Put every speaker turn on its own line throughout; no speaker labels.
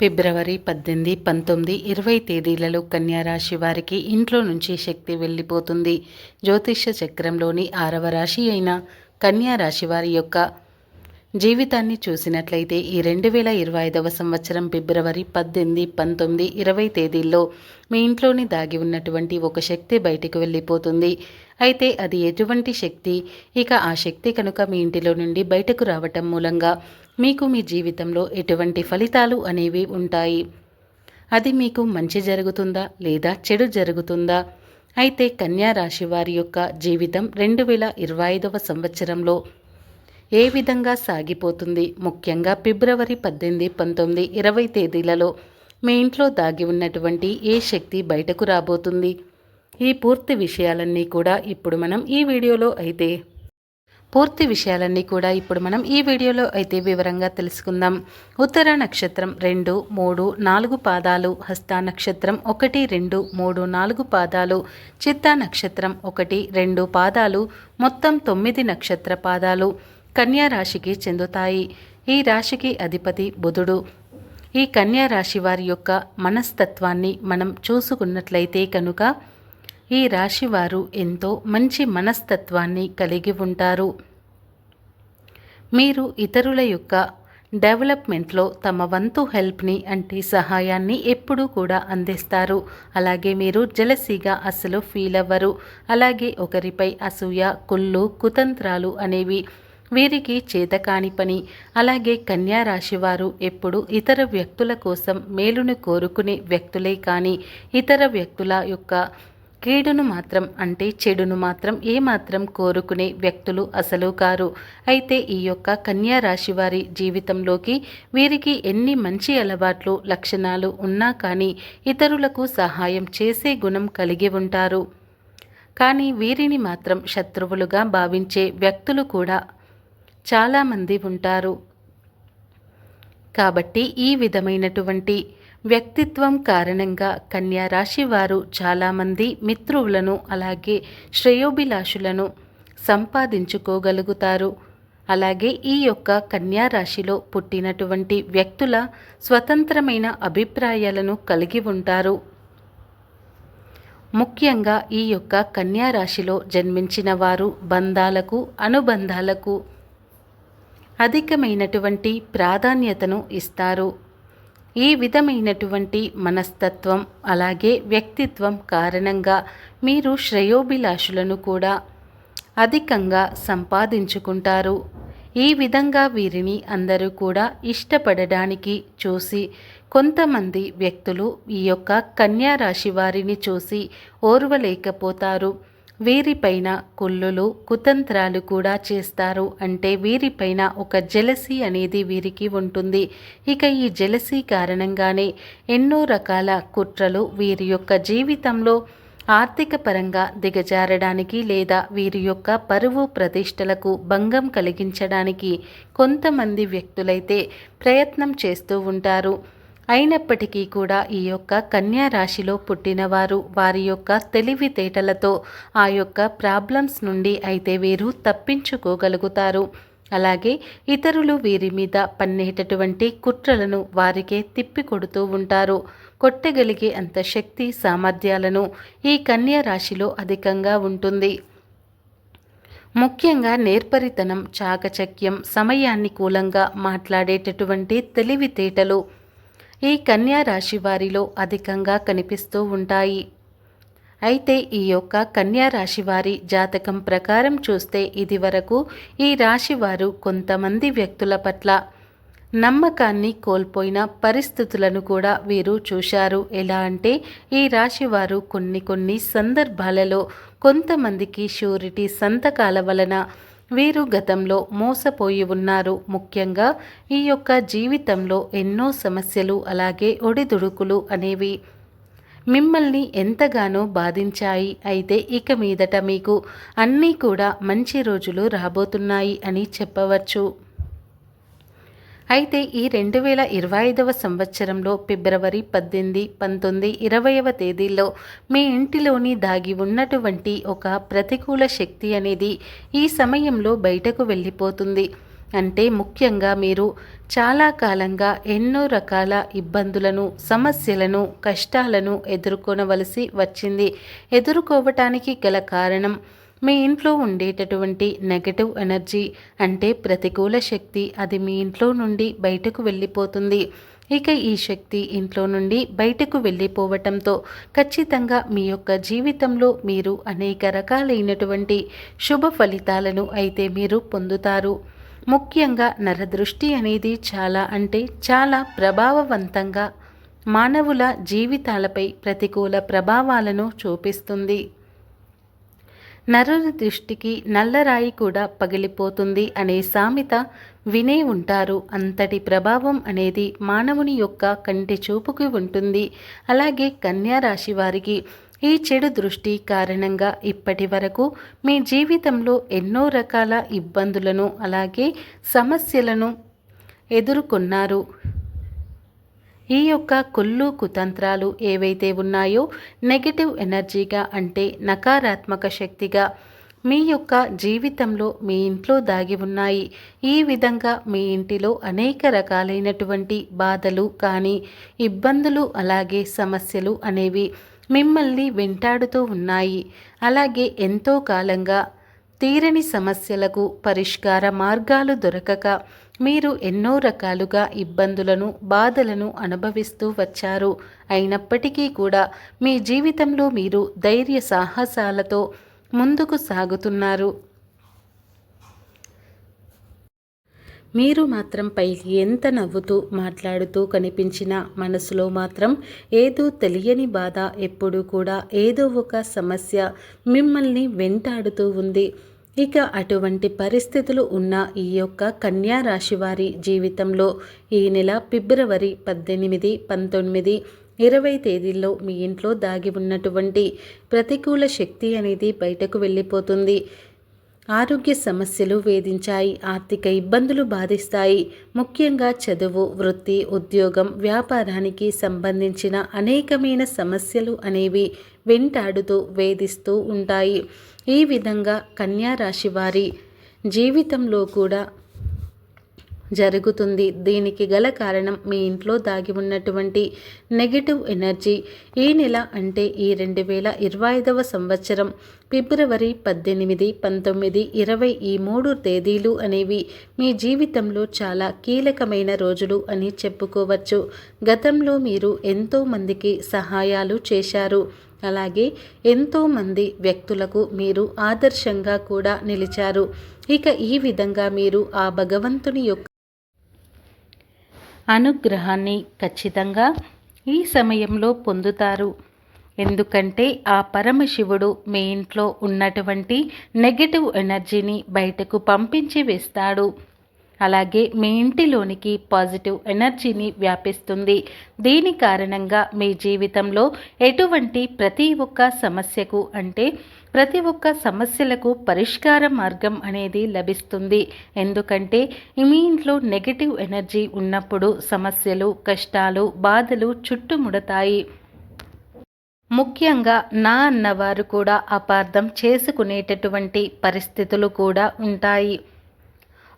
ఫిబ్రవరి పద్దెనిమిది పంతొమ్మిది ఇరవై తేదీలలో కన్యారాశి వారికి ఇంట్లో నుంచి శక్తి వెళ్ళిపోతుంది. జ్యోతిష్య చక్రంలోని ఆరవ రాశి అయిన కన్యారాశి వారి యొక్క జీవితాన్ని చూసినట్లయితే ఈ రెండు వేల ఇరవై ఐదవ సంవత్సరం ఫిబ్రవరి పద్దెనిమిది పంతొమ్మిది ఇరవై తేదీల్లో మీ ఇంట్లోని దాగి ఉన్నటువంటి ఒక శక్తి బయటికి వెళ్ళిపోతుంది. అయితే అది ఎటువంటి శక్తి? ఇక ఆ శక్తి కనుక మీ ఇంటిలో నుండి బయటకు రావటం మూలంగా మీకు మీ జీవితంలో ఎటువంటి ఫలితాలు అనేవి ఉంటాయి? అది మీకు మంచి జరుగుతుందా లేదా చెడు జరుగుతుందా? అయితే కన్యా రాశి వారి యొక్క జీవితం రెండు వేల ఇరవై ఐదవ సంవత్సరంలో ఏ విధంగా సాగిపోతుంది? ముఖ్యంగా ఫిబ్రవరి పద్దెనిమిది పంతొమ్మిది ఇరవై తేదీలలో మీ ఇంట్లో దాగి ఉన్నటువంటి ఏ శక్తి బయటకు రాబోతుంది? ఈ పూర్తి విషయాలన్నీ కూడా ఇప్పుడు మనం ఈ వీడియోలో అయితే పూర్తి విషయాలన్నీ కూడా ఇప్పుడు మనం ఈ వీడియోలో అయితే వివరంగా తెలుసుకుందాం. ఉత్తర నక్షత్రం రెండు మూడు నాలుగు పాదాలు హస్త నక్షత్రం ఒకటి రెండు మూడు నాలుగు పాదాలు చిత్త నక్షత్రం ఒకటి రెండు పాదాలు మొత్తం తొమ్మిది నక్షత్ర పాదాలు కన్యా రాశికి చెందుతాయి. ఈ రాశికి అధిపతి బుధుడు. ఈ కన్యా రాశి వారి యొక్క మనస్తత్వాన్ని మనం చూసుకున్నట్లయితే కనుక ఈ రాశివారు ఎంతో మంచి మనస్తత్వాన్ని కలిగి ఉంటారు. మీరు ఇతరుల యొక్క డెవలప్మెంట్లో తమ వంతు హెల్ప్ని అంటే సహాయాన్ని ఎప్పుడూ కూడా అందిస్తారు. అలాగే మీరు జలసీగా అసలు ఫీల్ అవ్వరు. అలాగే ఒకరిపై అసూయ కుళ్ళు కుతంత్రాలు అనేవి వీరికి చేతకాని పని. అలాగే కన్యా రాశివారు ఎప్పుడు ఇతర వ్యక్తుల కోసం మేలును కోరుకునే వ్యక్తులే కానీ ఇతర వ్యక్తుల యొక్క కీడును మాత్రం అంటే చెడును మాత్రం ఏమాత్రం కోరుకునే వ్యక్తులు అసలు కారు. అయితే ఈ యొక్క కన్యా రాశి వారి జీవితంలోకి వీరికి ఎన్ని మంచి అలవాట్లు లక్షణాలు ఉన్నా కానీ ఇతరులకు సహాయం చేసే గుణం కలిగి ఉంటారు. కానీ వీరిని మాత్రం శత్రువులుగా భావించే వ్యక్తులు కూడా చాలామంది ఉంటారు. కాబట్టి ఈ విధమైనటువంటి వ్యక్తిత్వం కారణంగా కన్యా రాశి వారు చాలామంది మిత్రువులను అలాగే శ్రేయోభిలాషులను సంపాదించుకోగలుగుతారు. అలాగే ఈ యొక్క కన్యా రాశిలో పుట్టినటువంటి వ్యక్తుల స్వతంత్రమైన అభిప్రాయాలను కలిగి ఉంటారు. ముఖ్యంగా ఈ యొక్క కన్యా రాశిలో జన్మించిన వారు బంధాలకు అనుబంధాలకు అధికమైనటువంటి ప్రాధాన్యతను ఇస్తారు. ఈ విధమైనటువంటి మనస్తత్వం అలాగే వ్యక్తిత్వం కారణంగా మీరు శ్రేయోభిలాషులను కూడా అధికంగా సంపాదించుకుంటారు. ఈ విధంగా వీరిని అందరూ కూడా ఇష్టపడడానికి చూసి కొంతమంది వ్యక్తులు ఈ యొక్క కన్యా రాశి వారిని చూసి ఓర్వలేకపోతారు. వీరిపైన కుళ్ళులు కుతంత్రాలు కూడా చేస్తారు. అంటే వీరిపైన ఒక జెలసీ అనేది వీరికి ఉంటుంది. ఇక ఈ జెలసీ కారణంగానే ఎన్నో రకాల కుట్రలు వీరి యొక్క జీవితంలో ఆర్థిక పరంగా దిగజారడానికి లేదా వీరి యొక్క పరువు ప్రతిష్టలకు భంగం కలిగించడానికి కొంతమంది వ్యక్తులైతే ప్రయత్నం చేస్తూ ఉంటారు. అయినప్పటికీ కూడా ఈ యొక్క కన్యా రాశిలో పుట్టినవారు వారి యొక్క తెలివితేటలతో ఆ యొక్క ప్రాబ్లమ్స్ నుండి అయితే వీరు తప్పించుకోగలుగుతారు. అలాగే ఇతరులు వీరి మీద పన్నేటటువంటి కుట్రలను వారికే తిప్పి కొడుతూ ఉంటారు. కొట్టగలిగే అంత శక్తి సామర్థ్యాలను ఈ కన్యా రాశిలో అధికంగా ఉంటుంది. ముఖ్యంగా నేర్పరితనం చాకచక్యం సమయాన్ని కూలంగా మాట్లాడేటటువంటి తెలివితేటలు ఈ కన్యా రాశి వారిలో అధికంగా కనిపిస్తూ ఉంటాయి. అయితే ఈ యొక్క కన్యా రాశి వారి జాతకం ప్రకారం చూస్తే ఇది వరకు ఈ రాశివారు కొంతమంది వ్యక్తుల పట్ల నమ్మకాన్ని కోల్పోయిన పరిస్థితులను కూడా వీరు చూశారు. ఎలా అంటే ఈ రాశివారు కొన్ని కొన్ని సందర్భాలలో కొంతమందికి షూరిటీ సంతకాల వలన వీరు గతంలో మోసపోయి ఉన్నారు. ముఖ్యంగా ఈ యొక్క జీవితంలో ఎన్నో సమస్యలు అలాగే ఒడిదుడుకులు అనేవి మిమ్మల్ని ఎంతగానో బాధించాయి. అయితే ఇక మీదట మీకు అన్నీ కూడా మంచి రోజులు రాబోతున్నాయి అని చెప్పవచ్చు. అయితే ఈ రెండు వేల ఇరవై ఐదవ సంవత్సరంలో ఫిబ్రవరి పద్దెనిమిది పంతొమ్మిది ఇరవైవ తేదీల్లో మీ ఇంటిలోని దాగి ఉన్నటువంటి ఒక ప్రతికూల శక్తి అనేది ఈ సమయంలో బయటకు వెళ్ళిపోతుంది. అంటే ముఖ్యంగా మీరు చాలా కాలంగా ఎన్నో రకాల ఇబ్బందులను సమస్యలను కష్టాలను ఎదుర్కొనవలసి వచ్చింది. ఎదుర్కోవటానికి గల కారణం మీ ఇంట్లో ఉండేటటువంటి నెగటివ్ ఎనర్జీ అంటే ప్రతికూల శక్తి అది మీ ఇంట్లో నుండి బయటకు వెళ్ళిపోతుంది. ఇక ఈ శక్తి ఇంట్లో నుండి బయటకు వెళ్ళిపోవటంతో ఖచ్చితంగా మీ యొక్క జీవితంలో మీరు అనేక రకాలైనటువంటి శుభ ఫలితాలను అయితే మీరు పొందుతారు. ముఖ్యంగా నరదృష్టి అనేది చాలా అంటే చాలా ప్రభావవంతంగా మానవుల జీవితాలపై ప్రతికూల ప్రభావాలను చూపిస్తుంది. నరుని దృష్టికి నల్లరాయి కూడా పగిలిపోతుంది అనే సామెత వినే ఉంటారు. అంతటి ప్రభావం అనేది మానవుని యొక్క కంటి చూపుకి ఉంటుంది. అలాగే కన్యా రాశి వారికి ఈ చెడు దృష్టి కారణంగా ఇప్పటి వరకు మీ జీవితంలో ఎన్నో రకాల ఇబ్బందులను అలాగే సమస్యలను ఎదుర్కొన్నారు. ఈ యొక్క కుళ్ళు కుతంత్రాలు ఏవైతే ఉన్నాయో నెగటివ్ ఎనర్జీగా అంటే నకారాత్మక శక్తిగా మీ యొక్క జీవితంలో మీ ఇంట్లో దాగి ఉన్నాయి. ఈ విధంగా మీ ఇంటిలో అనేక రకాలైనటువంటి బాధలు కానీ ఇబ్బందులు అలాగే సమస్యలు అనేవి మిమ్మల్ని వెంటాడుతూ ఉన్నాయి. అలాగే ఎంతో కాలంగా తీరని సమస్యలకు పరిష్కార మార్గాలు దొరకక మీరు ఎన్నో రకాలుగా ఇబ్బందులను బాధలను అనుభవిస్తూ వచ్చారు. అయినప్పటికీ కూడా మీ జీవితంలో మీరు ధైర్య సాహసాలతో ముందుకు సాగుతున్నారు. మీరు మాత్రం పైకి ఎంత నవ్వుతూ మాట్లాడుతూ కనిపించినా మనసులో మాత్రం ఏదో తెలియని బాధ ఎప్పుడూ కూడా ఏదో ఒక సమస్య మిమ్మల్ని వెంటాడుతూ ఉంది. ఇక అటువంటి పరిస్థితులు ఉన్న ఈ యొక్క కన్యా రాశి వారి జీవితంలో ఈ నెల ఫిబ్రవరి పద్దెనిమిది పంతొమ్మిది ఇరవై తేదీల్లో మీ ఇంట్లో దాగి ఉన్నటువంటి ప్రతికూల శక్తి అనేది బయటకు వెళ్ళిపోతుంది. ఆరోగ్య సమస్యలు వేధించాయి ఆర్థిక ఇబ్బందులు బాధిస్తాయి. ముఖ్యంగా చదువు వృత్తి ఉద్యోగం వ్యాపారానికి సంబంధించిన అనేకమైన సమస్యలు అనేవి వెంటాడుతూ వేధిస్తూ ఉంటాయి. ఈ విధంగా కన్యా రాశి వారి జీవితంలో కూడా జరుగుతుంది. దీనికి గల కారణం మీ ఇంట్లో దాగి ఉన్నటువంటి నెగిటివ్ ఎనర్జీ ఈ నెల అంటే ఈ రెండు వేల ఇరవై ఐదవ సంవత్సరం. ఫిబ్రవరి పద్దెనిమిది పంతొమ్మిది ఇరవై ఈ మూడు తేదీలు అనేవి మీ జీవితంలో చాలా కీలకమైన రోజులు అని చెప్పుకోవచ్చు. గతంలో మీరు ఎంతో మందికి సహాయాలు చేశారు. అలాగే ఎంతోమంది వ్యక్తులకు మీరు ఆదర్శంగా కూడా నిలిచారు. ఇక ఈ విధంగా మీరు ఆ భగవంతుని యొక్క అనుగ్రహాన్ని ఖచ్చితంగా ఈ సమయంలో పొందుతారు. ఎందుకంటే ఆ పరమశివుడు మీ ఇంట్లో ఉన్నటువంటి నెగటివ్ ఎనర్జీని బయటకు పంపించి వేస్తాడు. అలాగే మీ ఇంటిలోనికి పాజిటివ్ ఎనర్జీని వ్యాపిస్తుంది. దీని కారణంగా మీ జీవితంలో ఎటువంటి ప్రతి ఒక్క సమస్యకు అంటే ప్రతి ఒక్క సమస్యలకు పరిష్కార మార్గం అనేది లభిస్తుంది. ఎందుకంటే మీ ఇంట్లో నెగిటివ్ ఎనర్జీ ఉన్నప్పుడు సమస్యలు కష్టాలు బాధలు చుట్టుముడతాయి. ముఖ్యంగా నా అన్నవారు కూడా అపార్థం చేసుకునేటటువంటి పరిస్థితులు కూడా ఉంటాయి.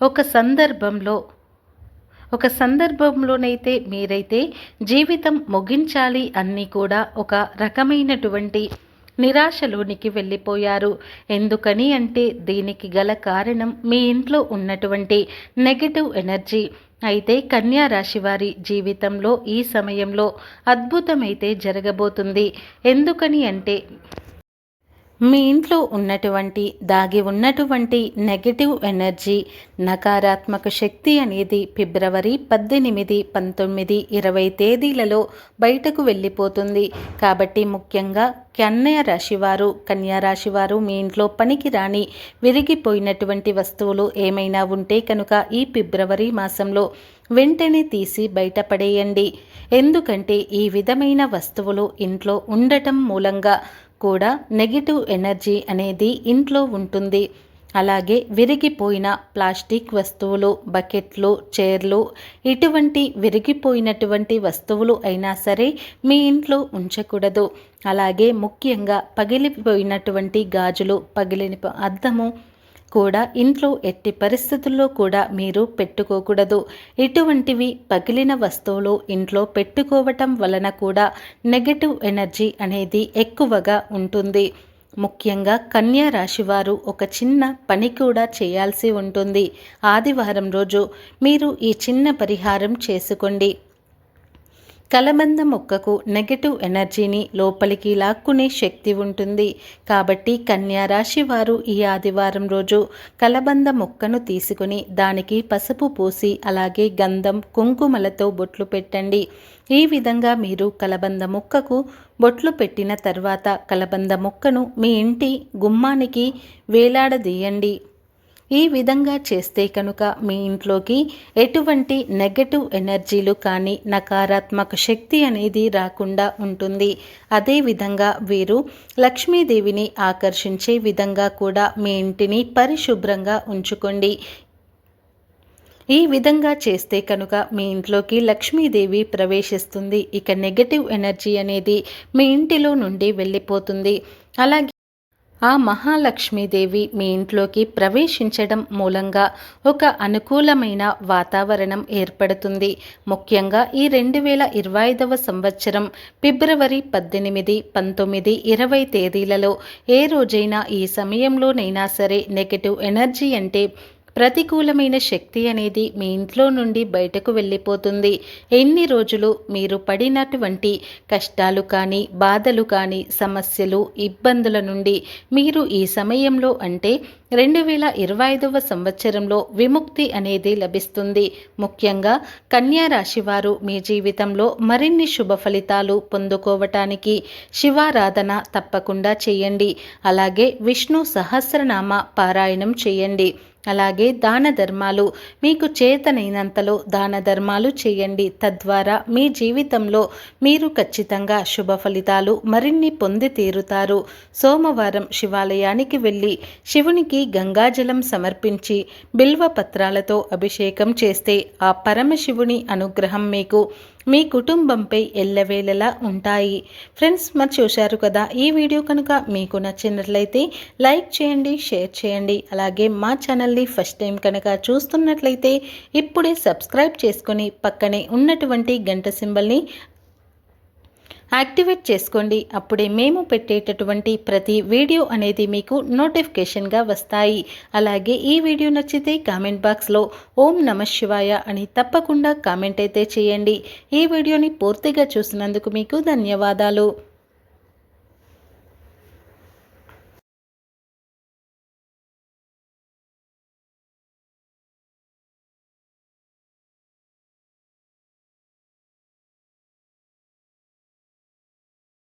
ఒక సందర్భంలో ఒక సందర్భంలోనైతే మీరైతే జీవితం ముగించాలి అన్నీ కూడా ఒక రకమైనటువంటి నిరాశలోనికి వెళ్ళిపోయారు. ఎందుకని అంటే దీనికి గల కారణం మీ ఇంట్లో ఉన్నటువంటి నెగటివ్ ఎనర్జీ అయితే కన్యా రాశి వారి జీవితంలో ఈ సమయంలో అద్భుతమైతే జరగబోతుంది. ఎందుకని అంటే మీ ఇంట్లో ఉన్నటువంటి దాగి ఉన్నటువంటి నెగటివ్ ఎనర్జీ నకారాత్మక శక్తి అనేది ఫిబ్రవరి పద్దెనిమిది పంతొమ్మిది ఇరవై తేదీలలో బయటకు వెళ్ళిపోతుంది. కాబట్టి ముఖ్యంగా కన్యా రాశివారు కన్యా రాశివారు మీ ఇంట్లో పనికి రాని విరిగిపోయినటువంటి వస్తువులు ఏమైనా ఉంటే కనుక ఈ ఫిబ్రవరి మాసంలో వెంటనే తీసి బయటపడేయండి. ఎందుకంటే ఈ విధమైన వస్తువులు ఇంట్లో ఉండటం మూలంగా కూడా నెగిటివ్ ఎనర్జీ అనేది ఇంట్లో ఉంటుంది. అలాగే విరిగిపోయిన ప్లాస్టిక్ వస్తువులు బకెట్లు చైర్లు ఇటువంటి విరిగిపోయినటువంటి వస్తువులు అయినా సరే మీ ఇంట్లో ఉంచకూడదు. అలాగే ముఖ్యంగా పగిలిపోయినటువంటి గాజులు పగిలిన అద్దము కూడా ఇంట్లో ఎట్టి పరిస్థితుల్లో కూడా మీరు పెట్టుకోకూడదు. ఇటువంటివి పగిలిన వస్తువులు ఇంట్లో పెట్టుకోవటం వలన కూడా నెగటివ్ ఎనర్జీ అనేది ఎక్కువగా ఉంటుంది. ముఖ్యంగా కన్యా రాశి వారు ఒక చిన్న పని కూడా చేయాల్సి ఉంటుంది. ఆదివారం రోజు మీరు ఈ చిన్న పరిహారం చేసుకోండి. కలబంద మొక్కకు నెగటివ్ ఎనర్జీని లోపలికి లాక్కునే శక్తి ఉంటుంది. కాబట్టి కన్యా రాశి వారు ఈ ఆదివారం రోజు కలబంద మొక్కను తీసుకుని దానికి పసుపు పూసి అలాగే గంధం కుంకుమలతో బొట్లు పెట్టండి. ఈ విధంగా మీరు కలబంద మొక్కకు బొట్లు పెట్టిన తర్వాత కలబంద మొక్కను మీ ఇంటి గుమ్మానికి వేలాడదీయండి. ఈ విధంగా చేస్తే కనుక మీ ఇంట్లోకి ఎటువంటి నెగటివ్ ఎనర్జీలు కానీ నకారాత్మక శక్తి అనేది రాకుండా ఉంటుంది. అదేవిధంగా వీరు లక్ష్మీదేవిని ఆకర్షించే విధంగా కూడా మీ ఇంటిని పరిశుభ్రంగా ఉంచుకోండి. ఈ విధంగా చేస్తే కనుక మీ ఇంట్లోకి లక్ష్మీదేవి ప్రవేశిస్తుంది. ఇక నెగటివ్ ఎనర్జీ అనేది మీ ఇంటిలో నుండి వెళ్ళిపోతుంది. అలాగే ఆ మహాలక్ష్మీదేవి మీ ఇంట్లోకి ప్రవేశించడం మూలంగా ఒక అనుకూలమైన వాతావరణం ఏర్పడుతుంది. ముఖ్యంగా ఈ రెండు వేల ఇరవై ఐదవ సంవత్సరం ఫిబ్రవరి పద్దెనిమిది పంతొమ్మిది ఇరవై తేదీలలో ఏ రోజైనా ఈ సమయంలోనైనా సరే నెగటివ్ ఎనర్జీ అంటే ప్రతికూలమైన శక్తి అనేది మీ ఇంట్లో నుండి బయటకు వెళ్ళిపోతుంది. ఎన్ని రోజులు మీరు పడినటువంటి కష్టాలు కానీ బాధలు కానీ సమస్యలు ఇబ్బందుల నుండి మీరు ఈ సమయంలో అంటే రెండు వేల ఇరవై ఐదవ సంవత్సరంలో విముక్తి అనేది లభిస్తుంది. ముఖ్యంగా కన్యా రాశి వారు మీ జీవితంలో మరిన్ని శుభ ఫలితాలు పొందుకోవటానికి శివారాధన తప్పకుండా చేయండి. అలాగే విష్ణు సహస్రనామ పారాయణం చేయండి. అలాగే దాన ధర్మాలు మీకు చేతనైనంతలో దాన ధర్మాలు చేయండి. తద్వారా మీ జీవితంలో మీరు ఖచ్చితంగా శుభ ఫలితాలు మరిన్ని పొంది తీరుతారు. సోమవారం శివాలయానికి వెళ్ళి శివునికి గంగాజలం సమర్పించి బిల్వ పత్రాలతో అభిషేకం చేస్తే ఆ పరమశివుని అనుగ్రహం మీకు మీ కుటుంబంపై ఎల్లవేళలా ఉంటాయి. ఫ్రెండ్స్ మరి చూశారు కదా ఈ వీడియో కనుక మీకు నచ్చినట్లయితే లైక్ చేయండి షేర్ చేయండి. అలాగే మా ఛానల్ని ఫస్ట్ టైం కనుక చూస్తున్నట్లయితే ఇప్పుడే సబ్స్క్రైబ్ చేసుకొని పక్కనే ఉన్నటువంటి గంట సింబల్ని యాక్టివేట్ చేసుకోండి. అప్పుడే మేము పెట్టేటటువంటి ప్రతి వీడియో అనేది మీకు నోటిఫికేషన్గా వస్తాయి. అలాగే ఈ వీడియో నచ్చితే కామెంట్ బాక్స్లో ఓం నమ శివాయ అని తప్పకుండా కామెంట్ అయితే చేయండి. ఈ వీడియోని పూర్తిగా చూసినందుకు మీకు ధన్యవాదాలు.